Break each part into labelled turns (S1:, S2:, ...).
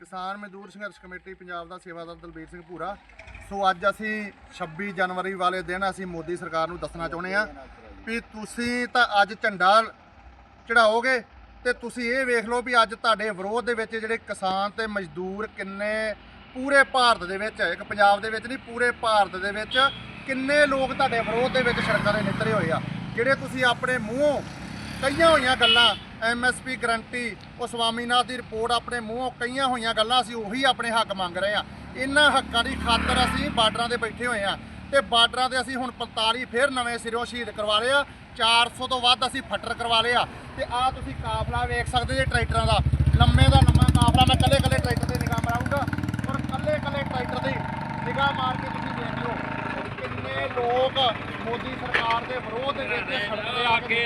S1: ਕਿਸਾਨ ਮਜ਼ਦੂਰ ਸੰਘਰਸ਼ ਕਮੇਟੀ ਪੰਜਾਬ ਦਾ ਸੇਵਾਦਾਰ ਦਲਬੀਰ ਸਿੰਘ ਭੂਰਾ। ਸੋ ਅੱਜ ਅਸੀਂ 26 ਜਨਵਰੀ ਵਾਲੇ ਦਿਨ ਅਸੀਂ ਮੋਦੀ ਸਰਕਾਰ ਨੂੰ ਦੱਸਣਾ ਚਾਹੁੰਦੇ ਆ ਵੀ ਤੁਸੀਂ ਤਾਂ ਅੱਜ ਝੰਡਾ ਚੜਾਓਗੇ ਤੇ ਤੁਸੀਂ ਇਹ ਵੇਖ ਲਓ ਵੀ ਅੱਜ ਤੁਹਾਡੇ ਵਿਰੋਧ ਦੇ ਵਿੱਚ ਜਿਹੜੇ ਕਿਸਾਨ ਤੇ ਮਜ਼ਦੂਰ ਕਿੰਨੇ ਪੂਰੇ ਭਾਰਤ ਦੇ ਵਿੱਚ ਇੱਕ ਪੰਜਾਬ ਦੇ ਵਿੱਚ ਨਹੀਂ, ਪੂਰੇ ਭਾਰਤ ਦੇ ਵਿੱਚ ਕਿੰਨੇ ਲੋਕ ਤੁਹਾਡੇ ਵਿਰੋਧ ਦੇ ਵਿੱਚ ਸੜਕਾਂ ਤੇ ਨਿਕਲੇ ਹੋਏ ਆ। ਜਿਹੜੇ ਤੁਸੀਂ ਆਪਣੇ ਮੂੰਹੋਂ ਕਈਆਂ ਹੋਈਆਂ ਗੱਲਾਂ ਐਮਐਸਪੀ ਗਰੰਟੀ, ਉਹ ਸਵਾਮੀਨਾਥ ਦੀ ਰਿਪੋਰਟ ਆਪਣੇ ਮੂੰਹੋਂ ਕਈਆਂ ਹੋਈਆਂ ਗੱਲਾਂ ਅਸੀਂ ਉਹੀ ਆਪਣੇ ਹੱਕ ਮੰਗ ਰਹੇ ਆ ਇਹਨਾਂ ਹੱਕਾਂ ਦੀ ਖਾਤਰ ਅਸੀਂ ਬਾਰਡਰਾਂ ਤੇ ਬੈਠੇ ਹੋਏ ਆ ਤੇ ਬਾਰਡਰਾਂ ਤੇ ਅਸੀਂ ਹੁਣ 45 ਫਿਰ ਨਵੇਂ ਸਿਰੋਂ ਸ਼ਹੀਦ ਕਰਵਾ ਲਏ ਆ। 400 ਤੋਂ ਵੱਧ ਅਸੀਂ ਫੱਟਰ ਕਰਵਾ ਲਏ ਆ। ਤੇ ਆ ਤੁਸੀਂ ਕਾਫਲਾ ਵੇਖ ਸਕਦੇ ਜੇ ਟਰੈਕਟਰਾਂ ਦਾ। ਲੰਮੇ ਦਾ ਲੰਮਾ ਕਾਫਲਾ, ਮੈਂ ਕੱਲੇ ਕੱਲੇ ਟਰੈਕਟਰ ਤੇ ਨਿਗਾਹ ਮਾਰਾਂਗਾ ਔਰ ਕੱਲੇ ਕੱਲੇ ਟਰੈਕਟਰ ਦੀ ਨਿਗਾਹ ਮਾਰ ਕੇ ਤੁਸੀਂ ਦੇਖ ਲਓ ਕਿੰਨੇ ਲੋਕ ਮੋਦੀ ਸਰਕਾਰ ਦੇ ਵਿਰੋਧ ਵਿੱਚ ਸੜਕ ਤੇ ਆ ਕੇ।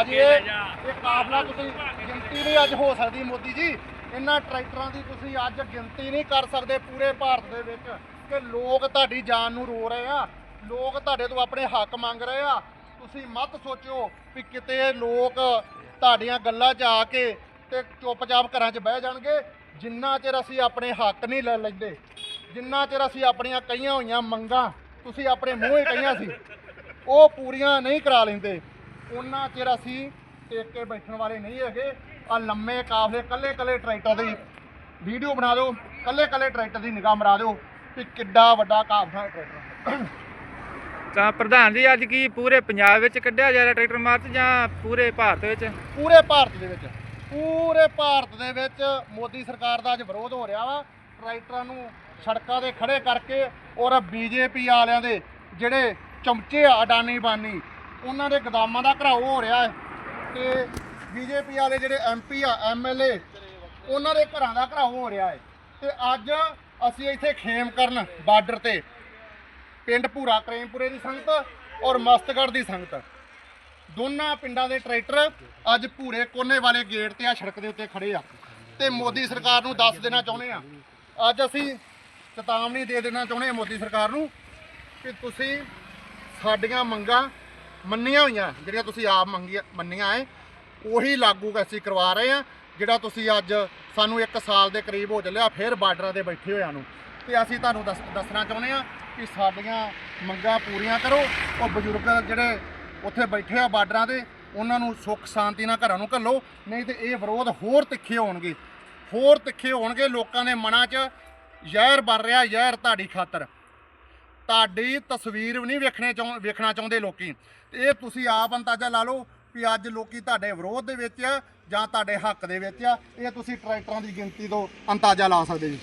S1: ਅਜੇ ਇਹ ਕਾਫਲਾ ਤੁਸੀਂ ਗਿਣਤੀ ਨਹੀਂ ਅੱਜ ਹੋ ਸਕਦੀ ਮੋਦੀ ਜੀ। ਇਹਨਾਂ ਟਰੈਕਟਰਾਂ ਦੀ ਤੁਸੀਂ ਅੱਜ ਗਿਣਤੀ ਨਹੀਂ ਕਰ ਸਕਦੇ ਪੂਰੇ ਭਾਰਤ ਦੇ ਵਿੱਚ ਕਿ ਲੋਕ ਤੁਹਾਡੀ ਜਾਨ ਨੂੰ ਰੋ ਰਹੇ ਆ। ਲੋਕ ਤੁਹਾਡੇ ਤੋਂ ਆਪਣੇ ਹੱਕ ਮੰਗ ਰਹੇ ਆ। ਤੁਸੀਂ ਮਤ ਸੋਚੋ ਵੀ ਕਿਤੇ ਲੋਕ ਤੁਹਾਡੀਆਂ ਗੱਲਾਂ 'ਚ ਆ ਕੇ ਤੇ ਚੁੱਪਚਾਪ ਘਰਾਂ 'ਚ ਬਹਿ ਜਾਣਗੇ। ਜਿੰਨਾ ਚਿਰ ਅਸੀਂ ਆਪਣੇ ਹੱਕ ਨਹੀਂ ਲੈ ਲੈਂਦੇ ਜਿੰਨਾ ਚਿਰ ਅਸੀਂ ਆਪਣੀਆਂ ਕਈਆਂ ਹੋਈਆਂ ਮੰਗਾਂ ਤੁਸੀਂ ਆਪਣੇ ਮੂੰਹੇ ਕਹੀਆਂ ਸੀ। ਉਹ ਪੂਰੀਆਂ ਨਹੀਂ ਕਰਾ ਲੈਂਦੇ। ਉਹਨਾਂ ਚਿਰ ਅਸੀਂ ਟੇਕ ਕੇ ਬੈਠਣ ਵਾਲੇ ਨਹੀਂ ਹੈਗੇ। ਆ ਲੰਮੇ ਕਾਫਲੇ ਕੱਲੇ ਕੱਲੇ ਟਰੈਕਟਰ ਦੀ ਵੀਡੀਓ ਬਣਾ ਦਿਓ। ਕੱਲੇ ਕੱਲੇ ਟਰੈਕਟਰ ਦੀ ਨਿਗਾਹ ਮਰਾ ਦਿਓ ਕਿ ਕਿੱਡਾ ਵੱਡਾ ਕਾਫਲਾ ਹੈ ਟਰੈਕਟਰ।
S2: ਤਾਂ ਪ੍ਰਧਾਨ ਜੀ ਅੱਜ ਕੀ ਪੂਰੇ ਪੰਜਾਬ ਵਿੱਚ ਕੱਢਿਆ ਜਾ ਰਿਹਾ ਟਰੈਕਟਰ ਮਾਰਚ ਜਾਂ ਪੂਰੇ ਭਾਰਤ ਵਿੱਚ?
S1: ਪੂਰੇ ਭਾਰਤ ਦੇ ਵਿੱਚ। ਪੂਰੇ ਭਾਰਤ ਦੇ ਵਿੱਚ ਮੋਦੀ ਸਰਕਾਰ ਦਾ ਅੱਜ ਵਿਰੋਧ ਹੋ ਰਿਹਾ ਵਾ। ਟਰੈਕਟਰਾਂ ਨੂੰ ਸੜਕਾਂ ਤੇ ਖੜੇ ਕਰਕੇ ਔਰ ਬੀਜੇਪੀ ਵਾਲਿਆਂ ਦੇ ਜਿਹੜੇ ਚਮਚੇ ਆ, ਅਡਾਨੀ ਬਾਨੀ, ਉਹਨਾਂ ਦੇ ਗਦਾਮਾਂ ਦਾ ਘਰਾਓ ਹੋ ਰਿਹਾ ਹੈ। ਤੇ ਬੀਜੇਪੀ ਵਾਲੇ ਜਿਹੜੇ ਐਮਪੀ ਆ ਐਮਐਲਏ ਉਹਨਾਂ ਦੇ ਘਰਾਂ ਦਾ ਘਰਾਓ ਹੋ ਰਿਹਾ ਹੈ। ਤੇ ਅੱਜ ਅਸੀਂ ਇੱਥੇ ਖੇਮ ਕਰਨ ਬਾਰਡਰ ਤੇ, ਪਿੰਡ ਭੂਰਾ ਕਰੇਮਪੁਰੇ ਦੀ ਸੰਗਤ ਔਰ ਮਸਤਗੜ੍ਹ ਦੀ ਸੰਗਤ। ਦੋਨਾਂ ਪਿੰਡਾਂ ਦੇ ਟਰੈਕਟਰ ਅੱਜ ਭੂਰੇ ਕੋਨੇ ਵਾਲੇ ਗੇਟ ਤੇ ਆ, ਸੜਕ ਦੇ ਉੱਤੇ ਖੜੇ ਆ। ਤੇ ਮੋਦੀ ਸਰਕਾਰ ਨੂੰ ਦੱਸ ਦੇਣਾ ਚਾਹੁੰਦੇ ਆ, ਅੱਜ ਅਸੀਂ ਚੇਤਾਵਨੀ ਦੇ ਦੇਣਾ ਚਾਹੁੰਦੇ ਆ ਮੋਦੀ ਸਰਕਾਰ ਨੂੰ ਕਿ ਤੁਸੀਂ ਸਾਡੀਆਂ ਮੰਗਾਂ ਮੰਨੀਆਂ ਹੋਈਆਂ, ਜਿਹੜੀਆਂ ਤੁਸੀਂ ਆਪ ਮੰਗੀਆਂ, ਮੰਨੀਆਂ ਐ, ਉਹੀ ਲਾਗੂ ਅਸੀਂ ਕਰਵਾ ਰਹੇ ਆ, ਜਿਹੜਾ ਤੁਸੀਂ ਅੱਜ ਸਾਨੂੰ 1 ਸਾਲ ਦੇ ਕਰੀਬ ਹੋ ਚੱਲਿਆ, ਫਿਰ ਬਾਰਡਰਾਂ ਤੇ ਬੈਠੇ ਹੋਇਆਂ ਨੂੰ। ਤੇ ਅਸੀਂ ਤੁਹਾਨੂੰ ਦੱਸ, ਦੱਸਣਾ ਚਾਹੁੰਦੇ ਆ ਕਿ ਸਾਡੀਆਂ ਮੰਗਾਂ ਪੂਰੀਆਂ ਕਰੋ, ਉਹ ਬਜ਼ੁਰਗ ਜਿਹੜੇ ਉੱਥੇ ਬੈਠੇ ਆ ਬਾਰਡਰਾਂ ਤੇ, ਉਹਨਾਂ ਨੂੰ ਸੁੱਖ ਸ਼ਾਂਤੀ ਨਾਲ ਘਰਾਂ ਨੂੰ ਘੱਲੋ, ਨਹੀਂ ਤੇ ਇਹ ਵਿਰੋਧ ਹੋਰ ਤਿੱਖੇ ਹੋਣਗੇ। ਹੋਰ ਤਿੱਖੇ ਹੋਣਗੇ, ਲੋਕਾਂ ਦੇ ਮਨਾਂ 'ਚ ਜ਼ਹਿਰ ਬਣ ਰਿਹਾ, ਜ਼ਹਿਰ ਤੁਹਾਡੀ ਖਾਤਰ। ਤੁਹਾਡੀ ਤਸਵੀਰ ਵੀ ਨਹੀਂ ਵੇਖਣੇ ਚਾਹੁੰ ਵੇਖਣਾ ਚਾਹੁੰਦੇ ਲੋਕੀ। ਇਹ ਤੁਸੀਂ ਆਪ ਅੰਦਾਜ਼ਾ ਲਾ ਲਓ ਵੀ ਅੱਜ ਲੋਕੀ ਤੁਹਾਡੇ ਵਿਰੋਧ ਦੇ ਵਿੱਚ ਆ ਜਾਂ ਤੁਹਾਡੇ ਹੱਕ ਦੇ ਵਿੱਚ ਆ। ਇਹ ਤੁਸੀਂ ਟਰੈਕਟਰਾਂ ਦੀ ਗਿਣਤੀ ਤੋਂ ਅੰਦਾਜ਼ਾ ਲਾ ਸਕਦੇ ਜੀ।